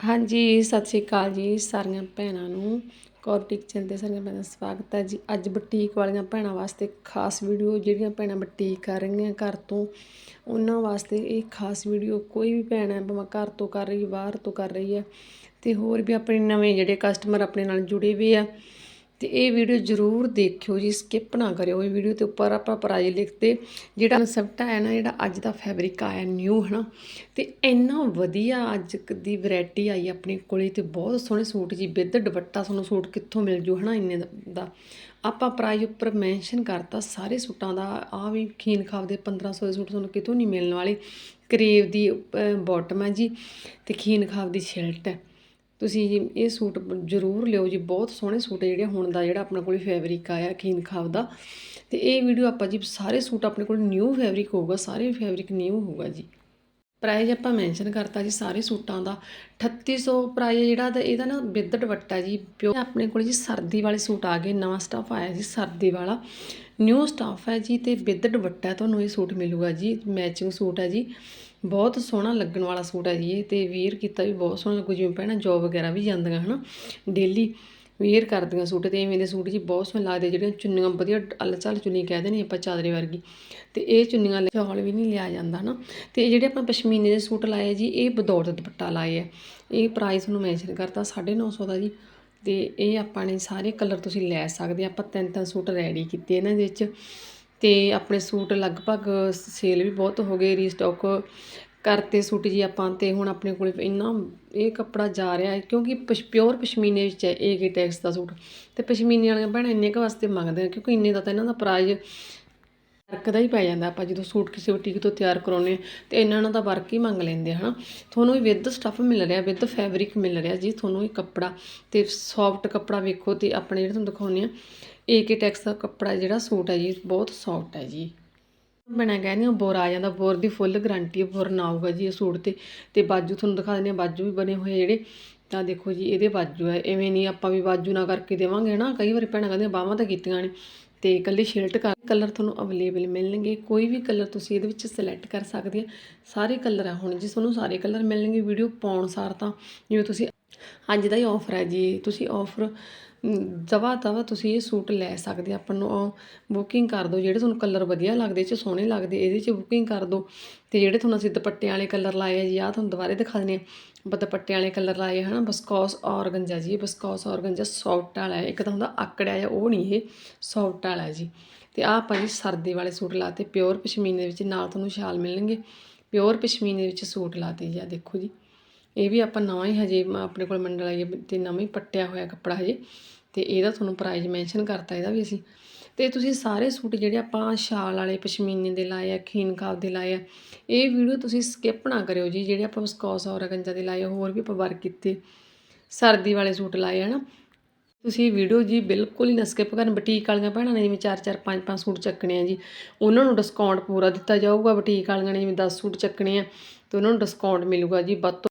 ਹਾਂਜੀ, ਸਤਿ ਸ਼੍ਰੀ ਅਕਾਲ ਜੀ ਸਾਰੀਆਂ ਭੈਣਾਂ ਨੂੰ। ਕੌਰਟਿਕ ਚੈਨਲ ਤੇ ਸਾਰੀਆਂ ਭੈਣਾਂ ਦਾ ਸਵਾਗਤ ਹੈ ਜੀ। ਅੱਜ ਬੁਟੀਕ ਵਾਲੀਆਂ ਭੈਣਾਂ ਵਾਸਤੇ ਖਾਸ ਵੀਡੀਓ, ਜਿਹੜੀਆਂ ਭੈਣਾਂ ਬੁਟੀਕ ਕਰ ਰਹੀਆਂ ਘਰ ਤੋਂ, ਉਹਨਾਂ ਵਾਸਤੇ ਇਹ ਖਾਸ ਵੀਡੀਓ ਕੋਈ ਵੀ ਭੈਣ ਹੈ, ਭਾਵੇਂ ਘਰ ਤੋਂ ਕਰ ਰਹੀ, ਬਾਹਰ ਤੋਂ ਕਰ ਰਹੀ ਹੈ, ਤੇ ਹੋਰ ਵੀ ਆਪਣੇ ਨਵੇਂ ਜਿਹੜੇ ਕਸਟਮਰ ਆਪਣੇ ਨਾਲ ਜੁੜੇ ਵੀ ਆ ਤੇ ਇਹ ਵੀਡੀਓ ਜ਼ਰੂਰ ਦੇਖਿਓ ਜੀ ਸਕਿਪ ਨਾ ਕਰਿਓ। ਇਹ ਵੀਡੀਓ ਤੇ ਉੱਪਰ ਆਪਾਂ ਪ੍ਰਾਈਸ ਲਿਖਦੇ ਜਿਹੜਾ ਕਨਸੈਪਟ ਹੈ ਨਾ ਜਿਹੜਾ ਅੱਜ ਦਾ ਫੈਬਰਿਕ ਆਇਆ ਨਿਊ ਹਨਾ? ਤੇ ਇੰਨਾ ਵਧੀਆ ਅੱਜ ਕ- ਦੀ ਵੈਰਾਈਟੀ ਆਈ ਆਪਣੇ ਕੋਲੇ ਤੇ ਬਹੁਤ ਸੋਹਣੇ ਸੂਟ ਜੀ। ਵਿਦ ਦੁਪੱਟਾ ਤੁਹਾਨੂੰ ਸੂਟ ਕਿੱਥੋਂ ਮਿਲ ਜੂ, ਹਨਾ, ਇੰਨੇ ਦਾ- ਆਪਾਂ ਪ੍ਰਾਈਜ਼ ਉੱਪਰ ਮੈਂਸ਼ਨ ਕਰਤਾ ਸਾਰੇ ਸੂਟਾਂ ਦਾ। ਆ ਵੀ ਖੀਨ ਖਾਬ ਦੇ 1500 ਦੇ ਸੂਟ ਤੁਹਾਨੂੰ ਕਿਤੋਂ ਨਹੀਂ ਮਿਲਣ ਵਾਲੇ। ਕਰੇਵ ਦੀ ਬਾਟਮ ਹੈ ਜੀ ਤੇ ਖੀਨ ਖਾਬ ਦੀ ਸ਼ਰਟ ਹੈ ਤੁਸੀਂ ਜੀ ਇਹ ਸੂਟ ਜ਼ਰੂਰ ਲਿਓ ਜੀ, ਬਹੁਤ ਸੋਹਣੇ ਸੂਟ ਜਿਹੜੇ ਹੁਣ ਦਾ ਜਿਹੜਾ ਆਪਣੇ ਕੋਲ ਫੈਬਰਿਕ ਆਇਆ, ਖੀਨ ਖਾਬ ਦਾ। ਤੇ ਇਹ ਵੀਡੀਓ ਆਪਾਂ ਜੀ ਸਾਰੇ ਸੂਟ ਆਪਣੇ ਕੋਲ ਨਿਊ ਫੈਬਰਿਕ ਹੋਊਗਾ, ਸਾਰੇ ਫੈਬਰਿਕ ਨਿਊ ਹੋਊਗਾ ਜੀ। ਪ੍ਰਾਈਜ਼ ਆਪਾਂ ਮੈਂਸ਼ਨ ਕਰਤਾ ਜੀ ਸਾਰੇ ਸੂਟਾਂ ਦਾ। 3800 ਪ੍ਰਾਈਜ਼ ਜਿਹੜਾ ਤਾਂ ਇਹਦਾ ਨਾ ਵਿਦ ਦੁਪੱਟਾ ਜੀ ਪਿਓ ਆਪਣੇ ਕੋਲ ਜੀ ਸਰਦੀ ਵਾਲੇ ਸੂਟ ਆ ਗਏ, ਨਵਾਂ ਸਟਾਫ ਆਇਆ ਜੀ ਸਰਦੀ ਵਾਲਾ। ਨਿਊ ਸਟਾਫ ਹੈ ਜੀ ਤੇ ਵਿਦ ਦੁਪੱਟਾ ਤੁਹਾਨੂੰ ਇਹ ਸੂਟ ਮਿਲੂਗਾ ਜੀ ਮੈਚਿੰਗ ਸੂਟ ਹੈ ਜੀ। ਬਹੁਤ ਸੋਹਣਾ ਲੱਗਣ ਵਾਲਾ ਸੂਟ ਹੈ ਜੀ ਇਹ ਤੇ ਵੀਅਰ ਕੀਤਾ ਵੀ ਬਹੁਤ ਸੋਹਣਾ ਲੱਗੂ, ਜਿਵੇਂ ਭੈਣਾਂ ਜੋਬ ਵਗੈਰਾ ਵੀ ਜਾਂਦੀਆਂ ਹਨਾ ਡੇਲੀ ਵੇਅਰ ਕਰਦੀਆਂ ਸੂਟ ਤੇ ਐਵੇਂ ਦੇ ਸੂਟ ਜੀ ਬਹੁਤ ਸੋਹਣੇ ਲੱਗਦੇ, ਜਿਹੜੀਆਂ ਚੁੰਨੀਆਂ ਵਧੀਆ ਅਲ ਚੱਲ ਚੁੰਨੀ ਕਹਿੰਦੇ ਨੇ ਆਪਾਂ ਚਾਦਰੇ ਵਰਗੀ, ਤੇ ਇਹ ਚੁੰਨੀਆਂ ਚੌਲ ਵੀ ਨਹੀਂ ਲਿਆ ਜਾਂਦਾ ਨਾ ਤੇ ਇਹ ਜਿਹੜੇ ਆਪਾਂ ਪਸ਼ਮੀਨੇ ਦੇ ਸੂਟ ਲਾਏ ਜੀ, ਇਹ ਬਦੌਲਤ ਦੁਪੱਟਾ ਲਾਏ ਆ, ਇਹ ਪ੍ਰਾਈਸ ਨੂੰ ਮੈਂਸ਼ਨ ਕਰਤਾ 950 ਦਾ ਜੀ, ਤੇ ਇਹ ਆਪਾਂ ਨੇ ਸਾਰੇ ਕਲਰ ਤੁਸੀਂ ਲੈ ਸਕਦੇ ਆ, ਆਪਾਂ ਤਿੰਨ ਤਿੰਨ ਸੂਟ ਰੈਡੀ ਕੀਤੇ ਇਹਨਾਂ ਦੇ ਵਿੱਚ ਅਤੇ ਆਪਣੇ ਸੂਟ ਲਗਭਗ ਸੇਲ ਵੀ ਬਹੁਤ ਹੋ ਗਏ ਰੀਸਟੋਕ ਕਰਤੇ ਸੂਟ ਜੀ ਆਪਾਂ ਅਤੇ ਹੁਣ ਆਪਣੇ ਕੋਲ ਇੰਨਾ ਇਹ ਕੱਪੜਾ ਜਾ ਰਿਹਾ ਹੈ ਕਿਉਂਕਿ ਪਸ਼ ਪਿਓਰ ਪਸ਼ਮੀਨੇ ਵਿੱਚ ਹੈ ਏਕੇ ਟੈਕਸ ਦਾ ਸੂਟ। ਅਤੇ ਪਸ਼ਮੀਨੇ ਵਾਲੀਆਂ ਭੈਣਾਂ ਇੰਨੇ ਕੁ ਵਾਸਤੇ ਮੰਗਦੇ ਆ ਕਿਉਂਕਿ ਇੰਨੇ ਦਾ ਤਾਂ ਇਹਨਾਂ ਦਾ ਪ੍ਰਾਈਜ਼ ਵਰਕ ਦਾ ਹੀ ਪੈ ਜਾਂਦਾ। ਆਪਾਂ ਜਦੋਂ ਸੂਟ ਕਿਸੇ ਬੁਟੀਕ ਤੋਂ ਤਿਆਰ ਕਰਾਉਨੇ ਤੇ ਇਹਨਾਂ ਨਾਲ ਤਾਂ ਵਰਕ ਹੀ ਮੰਗ ਲੈਂਦੇ ਹਨਾ। ਤੁਹਾਨੂੰ ਇਹ ਵਿਦ ਸਟੱਫ ਮਿਲ ਰਿਹਾ ਵਿਦ ਫੈਬਰਿਕ ਮਿਲ ਰਿਹਾ ਜੀ, ਤੁਹਾਨੂੰ ਇਹ ਕੱਪੜਾ ਤੇ ਸੌਫਟ ਕੱਪੜਾ ਵੇਖੋ ਤੇ ਆਪਣੇ ਜਿਹੜੇ ਤੁਹਾਨੂੰ ਦਿਖਾਉਨੇ ਆ ਏਕੇ ਟੈਕਸ ਦਾ ਕੱਪੜਾ ਜਿਹੜਾ ਸੂਟ ਹੈ ਜੀ, ਬਹੁਤ ਸੌਫਟ ਹੈ ਜੀ। ਬਣਾ ਕਹਿੰਦੇ ਆ ਬੋਰ ਆ ਜਾਂਦਾ, ਬੋਰ ਦੀ ਫੁੱਲ ਗਾਰੰਟੀ ਹੈ, ਬੋਰ ਨਾ ਆਊਗਾ ਜੀ ਇਹ ਸੂਟ ਤੇ। ਤੇ ਬਾਜੂ ਤੁਹਾਨੂੰ ਦਿਖਾ ਦਿੰਦੇ ਆ, ਬਾਜੂ ਵੀ ਬਣੇ ਹੋਏ ਜਿਹੜੇ, ਤਾਂ ਦੇਖੋ ਜੀ, ਇਹਦੇ ਬਾਜੂ ਹੈ। ਐਵੇਂ ਨਹੀਂ ਆਪਾਂ ਵੀ ਬਾਜੂ ਨਾ ਕਰਕੇ ਦੇਵਾਂਗੇ ਨਾ ਕਈ ਵਾਰੀ ਭੈਣਾਂ ਕਹਿੰਦੀਆਂ, ਬਾਹਾਂ ਤਾਂ ਕੀਤੀਆਂ ਨੇ, ਤੇ ਇਕੱਲੀ ਸ਼ਿਲਟ ਕਰ ਕਲਰ ਤੁਹਾਨੂੰ ਅਵੇਲੇਬਲ ਮਿਲਣਗੇ, ਕੋਈ ਵੀ ਕਲਰ ਤੁਸੀਂ ਇਹਦੇ ਵਿੱਚ ਸਿਲੈਕਟ ਕਰ ਸਕਦੇ ਆ, ਸਾਰੇ ਕਲਰ ਆ ਹੁਣ, ਜੀ ਤੁਹਾਨੂੰ ਸਾਰੇ ਕਲਰ ਮਿਲਣਗੇ ਵੀਡੀਓ ਪਾਉਣ ਸਾਰ ਤਾਂ, ਜਿਵੇਂ ਤੁਸੀਂ ਅੱਜ ਦਾ ਹੀ ਆਫਰ ਹੈ ਜੀ, ਤੁਸੀਂ ਆਫਰ ਦਵਾ ਤਵਾ ਤੁਸੀਂ ਇਹ ਸੂਟ ਲੈ ਸਕਦੇ ਆਪਾਂ ਨੂੰ ਬੁਕਿੰਗ ਕਰ ਦਿਓ, ਜਿਹੜੇ ਤੁਹਾਨੂੰ ਕਲਰ ਵਧੀਆ ਲੱਗਦੇ 'ਚ ਸੋਹਣੇ ਲੱਗਦੇ, ਇਹਦੇ 'ਚ ਬੁਕਿੰਗ ਕਰ ਦਿਓ, ਤੇ ਜਿਹੜੇ ਤੁਹਾਨੂੰ ਅਸੀਂ ਦੁਪੱਟੇ ਵਾਲੇ ਕਲਰ ਲਾਏ ਆ ਜੀ ਆ ਤੁਹਾਨੂੰ ਦੁਬਾਰੇ ਦਿਖਾ ਦਿੰਦੇ ਆ ਆਪਾਂ ਦੁਪੱਟੇ ਵਾਲੇ ਕਲਰ ਲਾਏ ਹਨਾ ਬਸਕੌਸ ਔਰਗੰਜਾ ਜੀ ਇਹ ਬਸਕੌਸ ਔਰਗੰਜਾ ਸੌਫਟ ਵਾਲਾ ਹੈ, ਇੱਕ ਤਾਂ ਹੁੰਦਾ ਆਕੜਿਆ ਜਿਹਾ, ਉਹ ਨਹੀਂ ਇਹ ਸੌਫਟ ਵਾਲਾ ਜੀ, ਤੇ ਆਹ ਆਪਾਂ ਜੀ ਸਰਦੀ ਵਾਲੇ ਸੂਟ ਲਾਤੇ ਪਿਓਰ ਪਸ਼ਮੀਨੇ ਵਿੱਚ ਨਾਲ ਤੁਹਾਨੂੰ ਸ਼ਾਲ ਮਿਲਣਗੇ। ਪਿਓਰ ਪਸ਼ਮੀਨੇ ਵਿੱਚ ਸੂਟ ਲਾਤੇ ਜੀ ਆ ਦੇਖੋ ਜੀ। ਇਹ ਵੀ ਆਪਾਂ ਨਵਾਂ ਹੀ ਹਜੇ ਮ- ਆਪਣੇ ਕੋਲ ਮੰਡਲ ਆਈ ਹੈ ਤੇ ਨਵਾਂ ਹੀ ਪੱਟਿਆ ਹੋਇਆ ਕੱਪੜਾ ਹਜੇ। ਤੇ ਇਹਦਾ ਤੁਹਾਨੂੰ ਪ੍ਰਾਈਸ ਮੈਂਸ਼ਨ ਕਰਤਾ ਇਹਦਾ ਵੀ ਅਸੀਂ। ਤੇ ਤੁਸੀਂ ਸਾਰੇ ਸੂਟ ਜਿਹੜੇ ਆਪਾਂ ਸ਼ਾਲ ਵਾਲੇ, ਪਸ਼ਮੀਨੇ ਦੇ ਲਾਏ ਆ, ਖੀਨ ਖਾਬ ਦੇ ਲਾਏ ਆ, ਇਹ ਵੀਡੀਓ ਤੁਸੀਂ ਸਕਿਪ ਨਾ ਕਰਿਓ ਜੀ। ਜਿਹੜੇ ਆਪਾਂ ਵਿਸਕੋਸ ਔਰ ਔਰਗੰਜਾ ਦੇ ਲਾਏ ਹੋਰ ਵੀ ਆਪਾਂ ਵਰਕ ਕੀਤੇ। ਸਰਦੀ ਵਾਲੇ ਸੂਟ ਲਾਏ ਹਨ ਤੁਸੀਂ ਵੀਡੀਓ ਜੀ ਬਿਲਕੁਲ ਹੀ ਨਾ ਸਕਿਪ ਕਰਨ। ਬੁਟੀਕ ਵਾਲੀਆਂ ਭੈਣਾਂ ਨੇ ਜਿਵੇਂ 4 4 5 5 ਸੂਟ ਚੱਕਣੇ ਆ ਜੀ। ਉਹਨਾਂ ਨੂੰ ਡਿਸਕਾਊਂਟ ਪੂਰਾ ਦਿੱਤਾ ਜਾਊਗਾ। ਬੁਟੀਕ ਵਾਲੀਆਂ ਨੇ ਜਿਵੇਂ 10 ਸੂਟ ਚੱਕਣੇ ਆ ਤੇ ਉਹਨਾਂ ਨੂੰ ਡਿਸਕਾਊਂਟ ਮਿਲੂਗਾ ਜੀ। ਵੱਧ ਤੋਂ